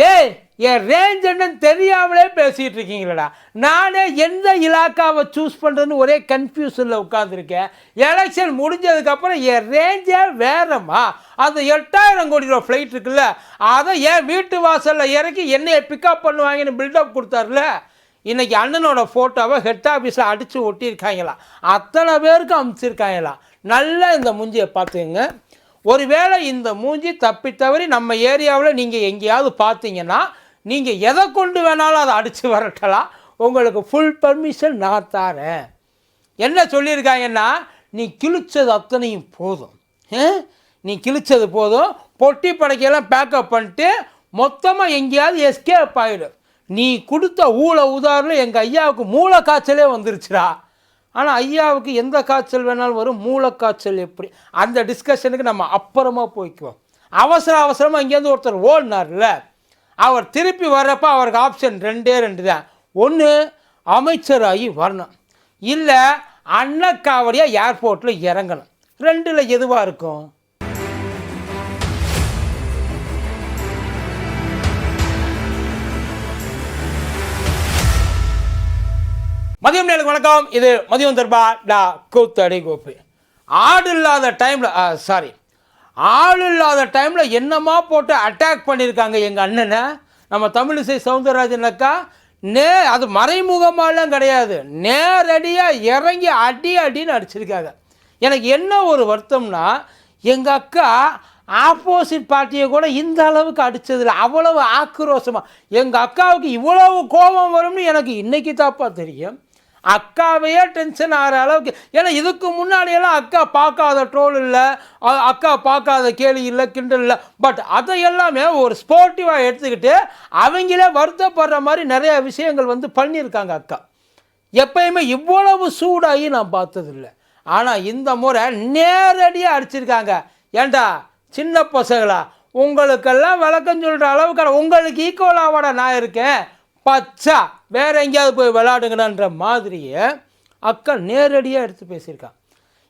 டேய் என் ரேஞ்ச் என்னன்னு தெரியாமலே பேசிகிட்டு இருக்கீங்களடா. நானே எந்த இலாக்காவை சூஸ் பண்ணுறதுன்னு ஒரே கன்ஃபியூஷனில் உட்காந்துருக்கேன் எலெக்ஷன் முடிஞ்சதுக்கப்புறம் என் ரேஞ்சே வேறம்மா. அந்த எட்டாயிரம் கோடி ரூபா ஃப்ளைட் இருக்குல்ல அதை என் வீட்டு வாசலில் இறக்கி என்னையை பிக்கப் பண்ணுவாங்கன்னு பில்டப் கொடுத்தாருல இன்றைக்கி அண்ணனோட ஃபோட்டோவை ஹெட் ஆஃபீஸில் அடித்து ஒட்டியிருக்காங்களாம் அத்தனை பேருக்கு அமுச்சிருக்காங்களாம் நல்லா இந்த முஞ்சியை பார்த்துங்க ஒருவேளை இந்த மூஞ்சி தப்பி தவறி நம்ம ஏரியாவில் நீங்கள் எங்கேயாவது பார்த்தீங்கன்னா நீங்கள் எதை கொண்டு வேணாலும் அதை அடித்து வரட்டலாம். உங்களுக்கு ஃபுல் பர்மிஷன் நான் தரேன் என்ன சொல்லியிருக்காங்கன்னா நீ கிழிச்சது அத்தனையும் போதும். நீ கிழிச்சது போதும். பொட்டி படைக்கையெல்லாம் பேக்கப் பண்ணிட்டு மொத்தமாக எங்கேயாவது எஸ்கேப் ஆகிடும் நீ கொடுத்த ஊழ உதாரணம் எங்கள் ஐயாவுக்கு மூளை காய்ச்சலே வந்துருச்சுடா. ஆனால் ஐயாவுக்கு எந்த காய்ச்சல் வேணாலும் வரும் மூளைக்காய்ச்சல் எப்படி? அந்த டிஸ்கஷனுக்கு நம்ம அப்புறமா போய்க்குவோம். அவசர அவசரமாக இங்கேருந்து ஒருத்தர் ஓடினார்ல அவர் திருப்பி வர்றப்ப அவருக்கு ஆப்ஷன் ரெண்டே ரெண்டு தான். ஒன்று அமைச்சராகி வரணும். இல்லை அன்னக்காவடியாக ஏர்போர்ட்டில் இறங்கணும். ரெண்டில் எதுவாக இருக்கும்? மதியம் நேருக்கு வணக்கம். இது மதியம் தர்பா டா கூத்தடி கோப்பு ஆடு இல்லாத டைமில் சாரி ஆள் இல்லாத டைமில் என்னமா போட்டு அட்டாக் பண்ணியிருக்காங்க எங்கள் அண்ணனை? நம்ம தமிழிசை சவுந்தரராஜன் அக்கா நே அது மறைமுகமாலாம் கிடையாது. நேரடியாக இறங்கி அடி அடின்னு அடிச்சிருக்காங்க. எனக்கு என்ன ஒரு வருத்தம்னா எங்கள் அக்கா ஆப்போசிட் பார்ட்டியை கூட இந்த அளவுக்கு அடித்ததில்ல அவ்வளவு ஆக்ரோஷமாக எங்கள் அக்காவுக்கு இவ்வளவு கோபம் வரும்னு எனக்கு இன்றைக்கி தாப்பா தெரியும். அக்காவையே டென்ஷன் ஆகிற அளவுக்கு. ஏன்னா இதுக்கு முன்னாடியெல்லாம் அக்கா பார்க்காத ட்ரோல் இல்லை அக்கா பார்க்காத கேலி இல்லை கிண்டல் இல்லை. பட் அதை எல்லாமே ஒரு ஸ்போர்ட்டிவாக எடுத்துக்கிட்டு அவங்களே வருத்தப்படுற மாதிரி நிறைய விஷயங்கள் வந்து பண்ணியிருக்காங்க அக்கா. எப்பயுமே இவ்வளவு சூடாகி நான் பார்த்ததில்ல. ஆனால் இந்த முறை நேரடியாக அடிச்சிருக்காங்க. ஏண்டா சின்ன பசங்களா உங்களுக்கெல்லாம் விளக்கம் சொல்கிற அளவுக்கு உங்களுக்கு ஈக்குவலாவோட நான் இருக்கேன். பச்சா. வேறு எங்கேயாவது போய் விளையாடுங்கன்ற மாதிரியே அக்கா நேரடியாக எடுத்து பேசியிருக்கான்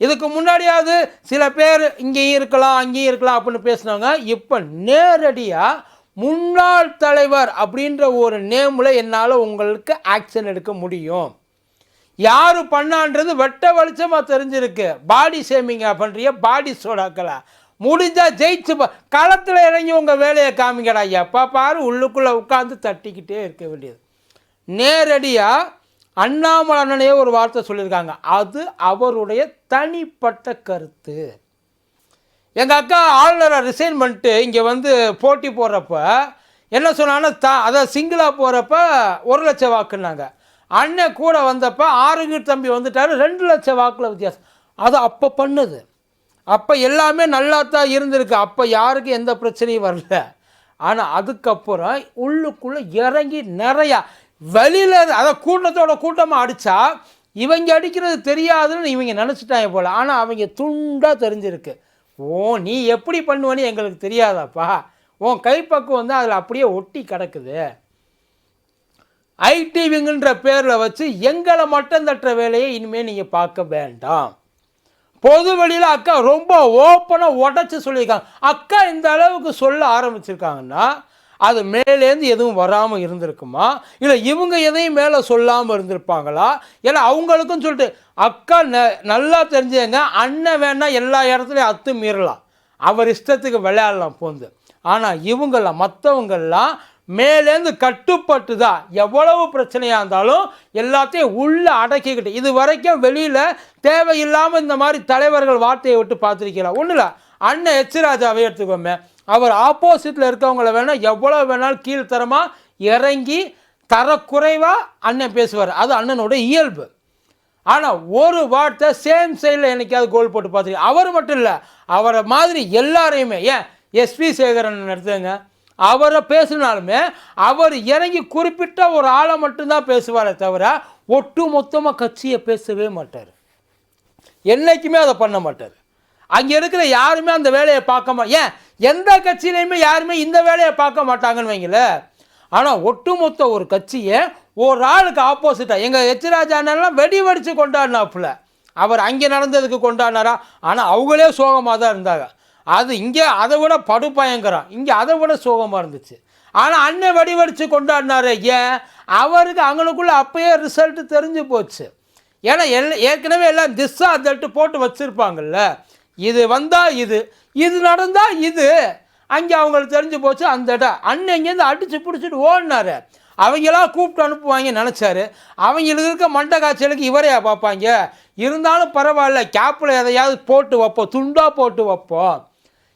இதுக்கு முன்னாடியாவது சில பேர் இங்கேயும் இருக்கலாம் அங்கேயும் இருக்கலாம் அப்படின்னு பேசினாங்க இப்போ நேரடியாக முன்னாள் தலைவர் அப்படின்ற ஒரு நேமில் என்னால் உங்களுக்கு ஆக்ஷன் எடுக்க முடியும். யார் பண்ணான்றது வெட்ட வெளிச்சமாக தெரிஞ்சிருக்கு. பாடி ஷேமிங்கா பண்ணுறிய பாடி சோடாக்களை முடிஞ்சால் ஜெயிச்சு பா களத்தில் இறங்கி உங்கள் வேலையை காமிங்கடா எப்போ பாரு உள்ளுக்குள்ளே உட்காந்து தட்டிக்கிட்டே இருக்க வேண்டியது. நேரடியாக அண்ணாமலை அண்ணனையே ஒரு வார்த்தை சொல்லியிருக்காங்க. அது அவருடைய தனிப்பட்ட கருத்து. எங்கள் அக்கா ஆளுநரை ரிசைன் பண்ணிட்டு இங்கே வந்து போட்டி போடுறப்ப என்ன சொன்னாங்கன்னா த அதை சிங்கிளாக போகிறப்ப ஒரு லட்சம் வாக்குன்னாங்க. அண்ணன் கூட வந்தப்போ ஆறுங்க தம்பி வந்துட்டாரு ரெண்டு லட்சம் வாக்கில் வித்தியாசம். அது அப்போ பண்ணுது. அப்போ எல்லாமே நல்லா தான் இருந்திருக்கு. அப்போ யாருக்கும் எந்த பிரச்சனையும் வரல. ஆனால் அதுக்கப்புறம் உள்ளுக்குள்ளே இறங்கி நிறையா வெளியில் அதான் கூட்டத்தோட கூட்டமாக அடித்தா இவங்க அடிக்கிறது தெரியாதுன்னு இவங்க நினச்சிட்டாங்க போல். ஆனால் அவங்க துண்டாக தெரிஞ்சிருக்கு. ஓ நீ எப்படி பண்ணுவேன்னு எங்களுக்கு தெரியாதாப்பா. உன் கைப்பக்குவம் வந்து அதில் அப்படியே ஒட்டி கிடக்குது. ஐடிவிங்கன்ற பேரில் வச்சு எங்களை மட்டும் தட்டுற வேலையை இனிமேல் நீங்கள் பார்க்க வேண்டாம். பொது வெளியில் அக்கா ரொம்ப ஓப்பனாக உடச்சி சொல்லியிருக்காங்க. அக்கா இந்த அளவுக்கு சொல்ல ஆரம்பிச்சிருக்காங்கன்னா அது மேலேருந்து எதுவும் வராமல் இருந்திருக்குமா? இல்லை இவங்க எதையும் மேலே சொல்லாமல் இருந்திருப்பாங்களா? ஏன்னா அவங்களுக்கும் சொல்லிட்டு அக்கா ந நல்லா தெரிஞ்சவங்க அண்ணன் வேணால் எல்லா இடத்துலையும் அத்து மீறலாம். அவர் இஷ்டத்துக்கு விளையாடலாம் போந்து. ஆனால் இவங்கெல்லாம் மற்றவங்கெல்லாம் மேலேருந்து கட்டுப்பட்டு தான் எவ்வளவு பிரச்சனையாக இருந்தாலும் எல்லாத்தையும் உள்ளே அடக்கிக்கிட்டு இது வரைக்கும் வெளியில் தேவையில்லாமல் இந்த மாதிரி தலைவர்கள் வார்த்தையை விட்டு பார்த்துருக்கலாம் ஒன்றும் இல்லை அண்ணன் எச்ராஜாவே எடுத்துக்கோமே. அவர் ஆப்போசிட்டில் இருக்கவங்கள வேணால் எவ்வளோ வேணாலும் கீழ்த்தரமாக இறங்கி தரக்குறைவாக அண்ணன் பேசுவார். அது அண்ணனோட இயல்பு. ஆனால் ஒரு வார்த்தை சேம் சைடில் என்னைக்காவது கோல் போட்டு பார்த்துருக்கேன் அவர் மட்டும் இல்லை. அவரை மாதிரி எல்லாரையுமே ஏன்? எஸ்பி சேகரன் எடுத்துங்க அவரை பேசினாலுமே அவர் இறங்கி குறிப்பிட்ட ஒரு ஆளை மட்டும்தான் பேசுவாரே தவிர ஒட்டு மொத்தமாக கட்சியை பேசவே மாட்டார். என்றைக்குமே அதை பண்ண மாட்டார். அங்கே இருக்கிற யாருமே அந்த வேலையை பார்க்க மா ஏன்? எந்த கட்சியிலையுமே யாருமே இந்த வேலையை பார்க்க மாட்டாங்கன்னு வைங்களேன் ஆனால் ஒட்டுமொத்த ஒரு கட்சியை ஒரு ஆளுக்கு ஆப்போசிட்டாக எங்கள் எச் ராஜா வெடி வெடித்து கொண்டாடினாப்புல. அவர் அங்கே நடந்ததுக்கு கொண்டாடினாரா? ஆனால் அவங்களே சோகமாக தான் இருந்தாங்க. அது இங்கே அதை விட படுபயங்கரம். இங்கே அதை விட சோகமாக இருந்துச்சு. ஆனால் அண்ணன் வடிவடித்து கொண்டாடினாரு. ஏன்? அவருக்கு அவங்களுக்குள்ளே அப்பயே ரிசல்ட்டு தெரிஞ்சு போச்சு. ஏன்னா எல் ஏற்கனவே எல்லாம் திஸ்ஸா தட்டு போட்டு வச்சுருப்பாங்கல்ல. இது வந்தால் இது இது நடந்தால் இது. அங்கே அவங்களுக்கு தெரிஞ்சு போச்சு அந்த இடம். அண்ணன் இங்கேருந்து அடித்து பிடிச்சிட்டு ஓடினார். அவங்களாம் கூப்பிட்டு அனுப்புவாங்க நினச்சாரு. அவங்களுக்கு இருக்க மண்டை காய்ச்சலுக்கு இவரையா பார்ப்பாங்க. இருந்தாலும் பரவாயில்ல கேப்பில் எதையாவது போட்டு வைப்போம் துண்டாக போட்டு வைப்போம்.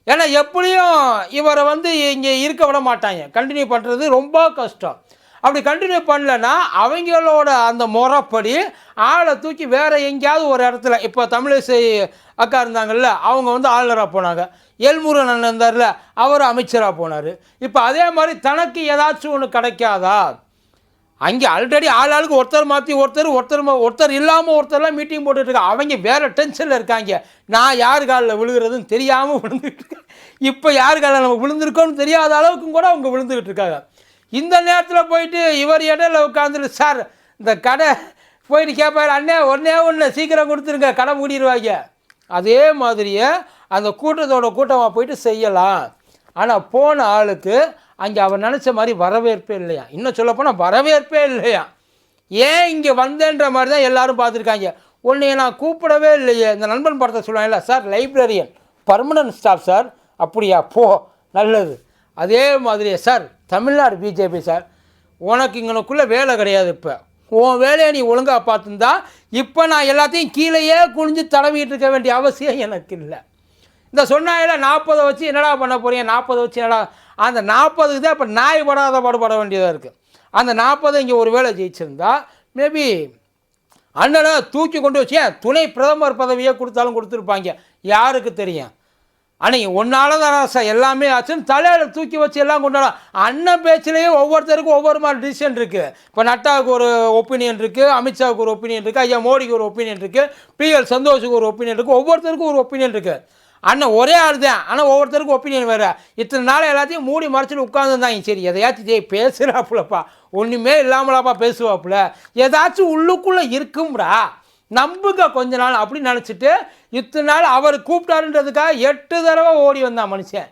ஏன்னா எப்படியும் இவரை வந்து இங்கே இருக்க விட மாட்டாங்க. கண்டினியூ பண்ணுறது ரொம்ப கஷ்டம். அப்படி கண்டினியூ பண்ணலன்னா அவங்களோட அந்த முறைப்படி ஆளை தூக்கி வேறு எங்கேயாவது ஒரு இடத்துல இப்போ தமிழிசை அக்கா இருந்தாங்கல்ல அவங்க வந்து ஆளுநராக போனாங்க. எல்முருகன் அண்ணன் இருந்தார்ல அவர் அமைச்சராக போனார். இப்போ அதே மாதிரி தனக்கு ஏதாச்சும் ஒன்று கிடைக்காதா? அங்கே ஆல்ரெடி ஆள் ஆளுக்கு ஒருத்தர் மாற்றி ஒருத்தர் ஒருத்தர் ஒருத்தர் இல்லாமல் ஒருத்தர்லாம் மீட்டிங் போட்டுட்ருக்காங்க அவங்க வேறு டென்ஷனில் இருக்காங்க. நான் யார் காலில் விழுகிறதுன்னு தெரியாமல் விழுந்துட்டு இருக்கேன். இப்போ யார் காலில் நம்ம விழுந்திருக்கோன்னு தெரியாத அளவுக்கும் கூட அவங்க விழுந்துக்கிட்டு இருக்காங்க. இந்த நேரத்தில் போயிட்டு இவர் இடையில உட்காந்துட்டு சார் இந்த கடை போயிட்டு கேட்பாரு அண்ணே ஒன்றே ஒன்று சீக்கிரம் கொடுத்துருங்க கடை மூடிடுவாங்க அதே மாதிரியே அந்த கூட்டத்தோட கூட்டமாக போயிட்டு செய்யலாம். ஆனால் போன ஆளுக்கு அங்கே அவர் நினச்ச மாதிரி வரவேற்பே இல்லையா? இன்னும் சொல்லப்போனால் வரவேற்பே இல்லையா? ஏன் இங்கே வந்தேன்ற மாதிரி தான் எல்லாரும் பார்த்துருக்காங்க. உன்னைய நான் கூப்பிடவே இல்லையே. இந்த நண்பன் படத்தை சொல்லுவாங்கல்ல sir librarian permanent staff sir. அப்படியா? போ நல்லது. அதே மாதிரியே சார் தமிழ்நாடு பிஜேபி சார் உனக்கு இங்கனுக்குள்ளே வேலை கிடையாது இப்போ. உன் வேலையை நீ ஒழுங்காக பார்த்துருந்தா இப்போ நான் எல்லாத்தையும் கீழேயே குனிஞ்சு தடவிட்டு இருக்க வேண்டிய அவசியம் எனக்கு இல்லை. இந்த சொன்னாயில நாற்பதை வச்சு என்னடா பண்ண போறீங்க? நாற்பதை வச்சு என்னடா அந்த நாற்பதுக்கு தான் இப்போ நாய் படாத பாடுபட வேண்டியதாக இருக்குது அந்த நாற்பது இங்கே ஒரு வேலை ஜெயிச்சிருந்தா மேபி அண்ணனை தூக்கி கொண்டு வச்சு துணை பிரதமர் பதவியே கொடுத்தாலும் கொடுத்துருப்பாங்க. யாருக்கு தெரியும்? அன்னைக்கு ஒன்னால தான் சார் எல்லாமே ஆச்சுன்னு தலையில் தூக்கி வச்சு எல்லாம் கொண்டாடலாம் அண்ணன் பேச்சிலேயே ஒவ்வொருத்தருக்கும் ஒவ்வொரு மாதிரி டிசிஷன் இருக்குது இப்போ நட்டாவுக்கு ஒரு ஒப்பீனியன் இருக்குது அமித்ஷாவுக்கு ஒரு ஒப்பீனியன் இருக்குது ஐயா மோடிக்கு ஒரு ஒப்பீனியன் இருக்குது பிஎல் சந்தோஷுக்கு ஒரு ஒப்பீனியன் இருக்குது ஒவ்வொருத்தருக்கும் ஒரு ஒப்பீனியன் இருக்குது அண்ணன் ஒரே ஆள் தான் ஆனால் ஒவ்வொருத்தருக்கும் ஒப்பீனியன் வேறு. இத்தனை நாள் எல்லாத்தையும் மூடி மறைச்சிட்டு உட்காந்துருந்தாங்க சரி எதையாச்சும் ஜெய் பேசுகிறாப்புலப்பா ஒன்றுமே இல்லாமலாப்பா பேசுவாப்புல. ஏதாச்சும் உள்ளுக்குள்ளே இருக்கும்டா. நம்புங்க கொஞ்ச நாள் அப்படின்னு நினச்சிட்டு இத்தனை நாள் அவர் கூப்பிட்டாருன்றதுக்காக எட்டு தடவை ஓடி வந்தான் மனுஷன்.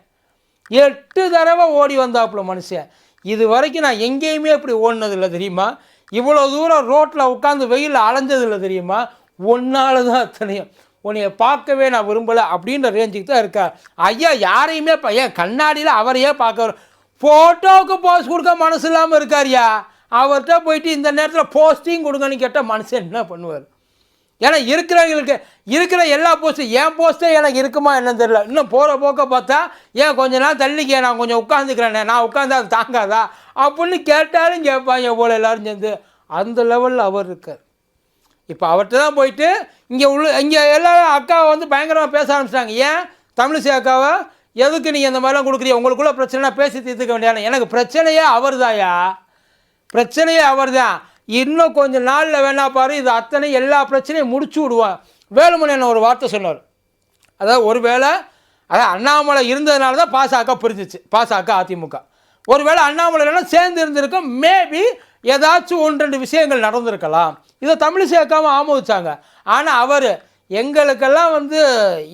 எட்டு தடவை ஓடி வந்தாப்புல மனுஷன். இது வரைக்கும் நான் எங்கேயுமே இப்படி ஓடினதில்லை தெரியுமா? இவ்வளோ தூரம் ரோட்டில் உட்காந்து வெயிலில் அலைஞ்சதில்லை தெரியுமா? ஒன்றால் தான் அத்தனையும். உன்னைய பார்க்கவே நான் விரும்பலை அப்படின்ற ரேஞ்சுக்கு தான் இருக்கார். ஐயா யாரையுமே ஏன் கண்ணாடியில் அவரையே பார்க்க ஃபோட்டோவுக்கு போஸ்ட் கொடுக்க மனசு இல்லாமல் இருக்காருயா அவர்கிட்ட போயிட்டு இந்த நேரத்தில் போஸ்டிங் கொடுங்கன்னு கேட்டால் மனுஷன் என்ன பண்ணுவார்? ஏன்னா இருக்கிறவங்களுக்கு இருக்கிற எல்லா போஸ்ட்டும் என் போஸ்ட்டே எனக்கு இருக்குமா என்னன்னு தெரியல. இன்னும் போகிற போக்க பார்த்தா ஏன் கொஞ்ச நாள் தள்ளிக்க நான் கொஞ்சம் உட்காந்துக்கிறேனே நான் உட்காந்து அது தாங்காதா? அப்படின்னு கேட்டாலும் கேட்பாங்க போல எல்லாரும் சேர்ந்து. அந்த லெவலில் அவர் இருக்கார். இப்போ அவர்கிட்ட தான் போயிட்டு இங்கே உள்ள இங்கே எல்லோரும் அக்காவை வந்து பயங்கரமாக பேச ஆரம்பிச்சிட்டாங்க. ஏன்? தமிழிசை அக்காவை? எதுக்கு நீங்கள் இந்த மாதிரிலாம் கொடுக்குறீங்க உங்களுக்குள்ள பிரச்சனை பேசி தீர்த்துக்க வேண்டியது எனக்கு பிரச்சனையே அவர் தாயா பிரச்சனையே அவர் தான் இன்னும் கொஞ்சம் நாளில் வேணா பாரு இது அத்தனை எல்லா பிரச்சனையும் முடிச்சு விடுவா. வேலுமணி என்ன ஒரு வார்த்தை சொன்னார். அதாவது ஒருவேளை அதாவது அண்ணாமலை இருந்ததுனால தான் பாசக பிரிஞ்சிச்சு பாசக அதிமுக. ஒருவேளை அண்ணாமலை இல்லைன்னா சேர்ந்து இருந்திருக்கும் மேபி ஏதாச்சும் ஒன்று ரெண்டு விஷயங்கள் நடந்திருக்கலாம். இதை தமிழ் சேர்க்காம ஆமோதிச்சாங்க. ஆனால் அவர் எங்களுக்கெல்லாம் வந்து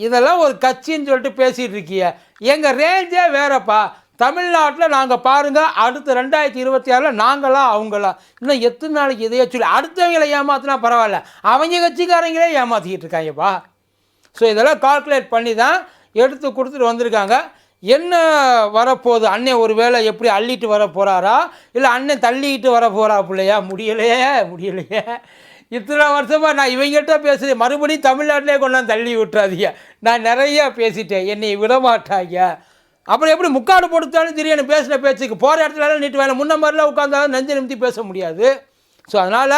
இதெல்லாம் ஒரு கட்சின்னு சொல்லிட்டு பேசிகிட்டு இருக்கிய. எங்கள் ரேஞ்சே வேறப்பா. தமிழ்நாட்டில் நாங்கள் பாருங்கள் அடுத்த ரெண்டாயிரத்தி இருபத்தி ஆறில் நாங்களா அவங்களா. இன்னும் எத்தனை நாளைக்கு இதையே சொல்லி அடுத்தவங்களை ஏமாத்தினா பரவாயில்ல. அவங்க கட்சிக்காரங்களே ஏமாற்றிக்கிட்டு இருக்காங்கப்பா. ஸோ இதெல்லாம் கால்குலேட் பண்ணி தான் எடுத்து கொடுத்துட்டு வந்திருக்காங்க. என்ன வரப்போகுது? அண்ணன் ஒரு வேளை எப்படி அள்ளிட்டு வர போகிறாரா இல்லை அண்ணன் தள்ளிக்கிட்டு வர போகிறா பிள்ளையா? முடியலையே முடியலையே. இத்தனை வருஷமாக நான் இவங்ககிட்ட பேசுகிறேன் மறுபடியும் தமிழ்நாட்டிலே கொண்டாந்து தள்ளி விட்டுறாதீங்க. நான் நிறையா பேசிட்டேன். என்னை விடமாட்டாங்க அப்புறம் எப்படி முக்காடு கொடுத்தாலும் திடீர்னு பேசின பேச்சுக்கு போகிற இடத்துல நீட்டு வேலை. முன்ன மாதிரிலாம் உட்காந்தாலும் நெஞ்சு நிமித்தி பேச முடியாது. ஸோ அதனால்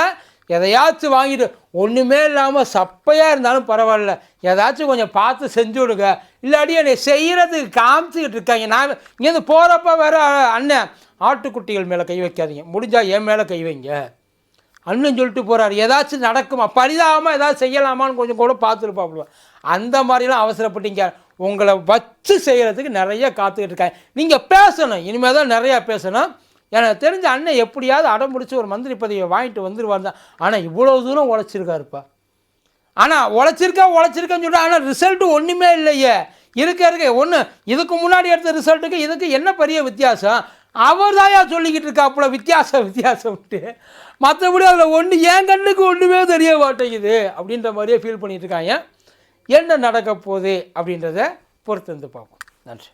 எதையாச்சும் வாங்கிட்டு ஒன்றுமே இல்லாமல் சப்பையாக இருந்தாலும் பரவாயில்ல. ஏதாச்சும் கொஞ்சம் பார்த்து செஞ்சு விடுங்க. இல்லாட்டி என்னை செய்கிறதுக்கு காமிச்சிக்கிட்டு இருக்காங்க. நான் இங்கேருந்து போகிறப்ப வேற அண்ணன் ஆட்டுக்குட்டிகள் மேலே கை வைக்காதீங்க. முடிஞ்சால் என் மேலே கை வைங்க. அண்ணன் சொல்லிட்டு போகிறாரு ஏதாச்சும் நடக்குமா? பரிதாபமாக ஏதாச்சும் செய்யலாமான்னு கொஞ்சம் கூட பார்த்துருப்பாப்புல அந்த மாதிரிலாம் அவசரப்பட்டீங்க. உங்களை வச்சு செய்கிறதுக்கு நிறைய காத்துக்கிட்டு இருக்காங்க. நீங்கள் பேசணும். இனிமேல் தான் நிறையா பேசணும். எனக்கு தெரிஞ்ச அண்ணன் எப்படியாவது அடம் பிடிச்சி ஒரு மந்திரி பதவியை வாங்கிட்டு வந்துடுவார் தான். ஆனால் இவ்வளோ தூரம் உழைச்சிருக்காருப்பா. ஆனால் உழைச்சிருக்கா உழைச்சிருக்கேன்னு சொல்லிட்டு ஆனால் ரிசல்ட்டு ஒன்றுமே இல்லையே. இருக்க இருக்க. ஒன்று இதுக்கு முன்னாடி எடுத்த ரிசல்ட்டுக்கு இதுக்கு என்ன பெரிய வித்தியாசம்? அவர் தாயா சொல்லிக்கிட்டு இருக்காப்புல வித்தியாசம் வித்தியாசம்ட்டு மற்றபடி அதில் ஒன்று என் கண்ணுக்கு ஒன்றுமே தெரிய மாட்டேங்குது. அப்படின்ற மாதிரியே ஃபீல் பண்ணிகிட்டு இருக்காங்க. என்ன நடக்க போகுது அப்படின்றத பொறுத்து வந்து பார்ப்போம். நன்றி.